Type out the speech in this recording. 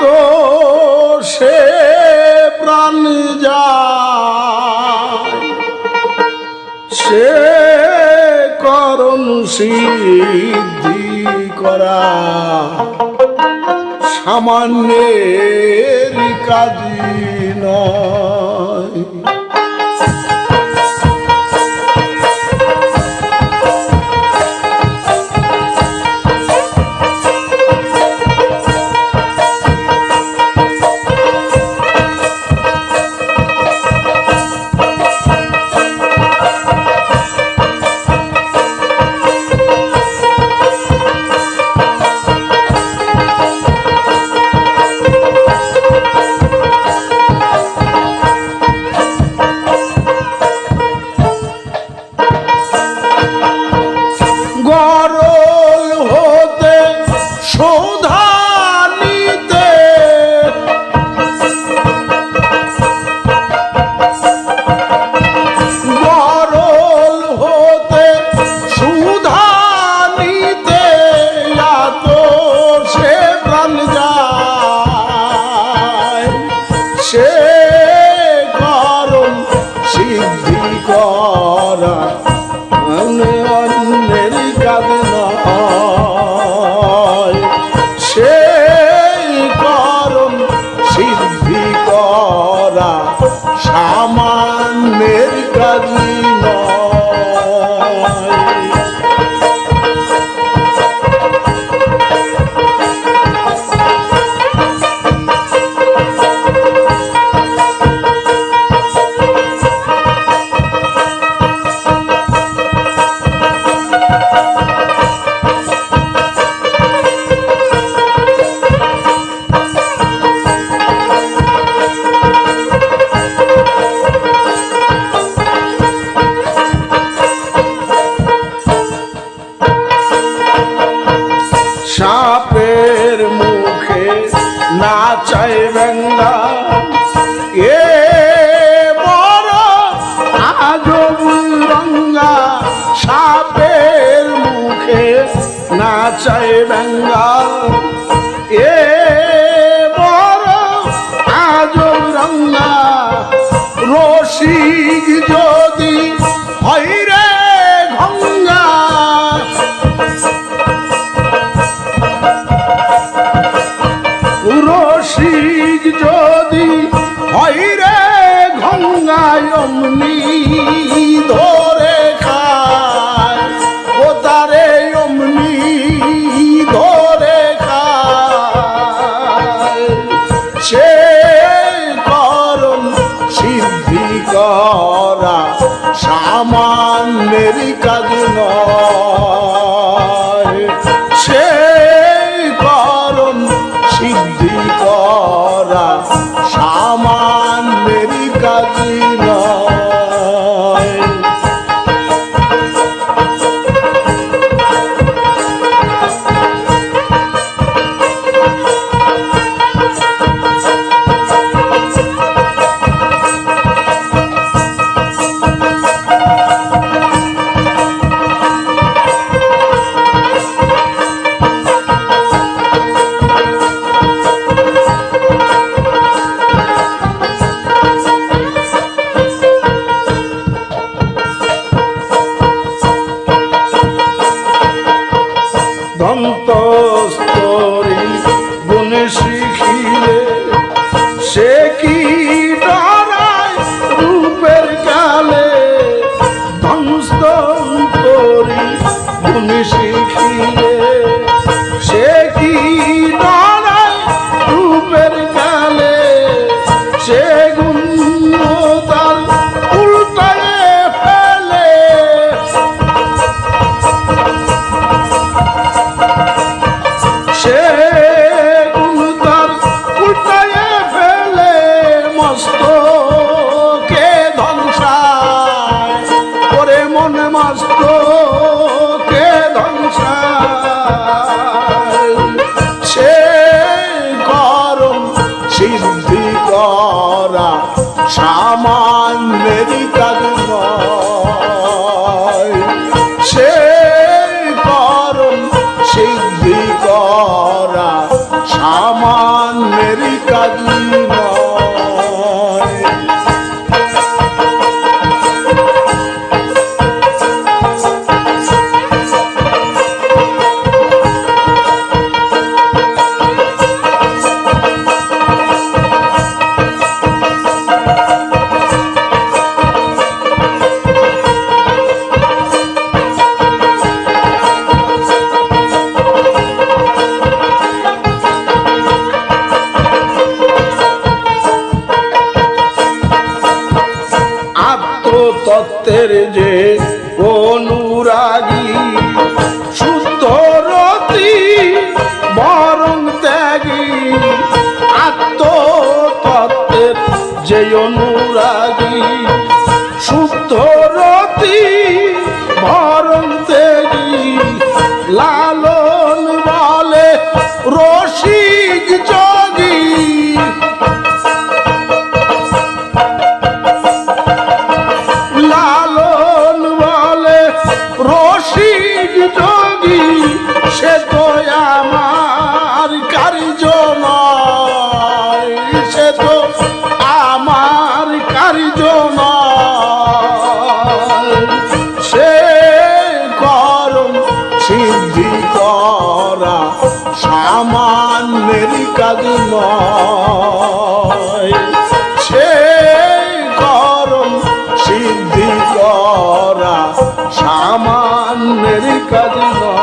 তো সে প্রাণ যায়। সে করণ সিদ্ধি করা। সামান্যের কাজী নয়। সে প্রাণ নাচাই রসিক যদি হয় রে গঙ্গায় অমনি ধরে খায়, ও তারে অমনি ধরে খায়। সে করম সিদ্ধি করা সামান্যের কাজ নয়। শিখিলে সে কি ডরায় রূপের কালে ধ্বংস্তরি গুণ শিখিলে? সে কি ডরায় রূপের কালে সে গুণ তার উল্টায় ফেলে? সে সামান্যেরই অনুরাগী শুদ্ধ রতি বরং ত্যাগী, লালন বলে রসিক যোগী। লালন বলে রসিক যোগী, সে তো আমার মনেরই কাজ নয়। সেই গরম সিদ্ধি করা সামান্যেরই কাজ নয়।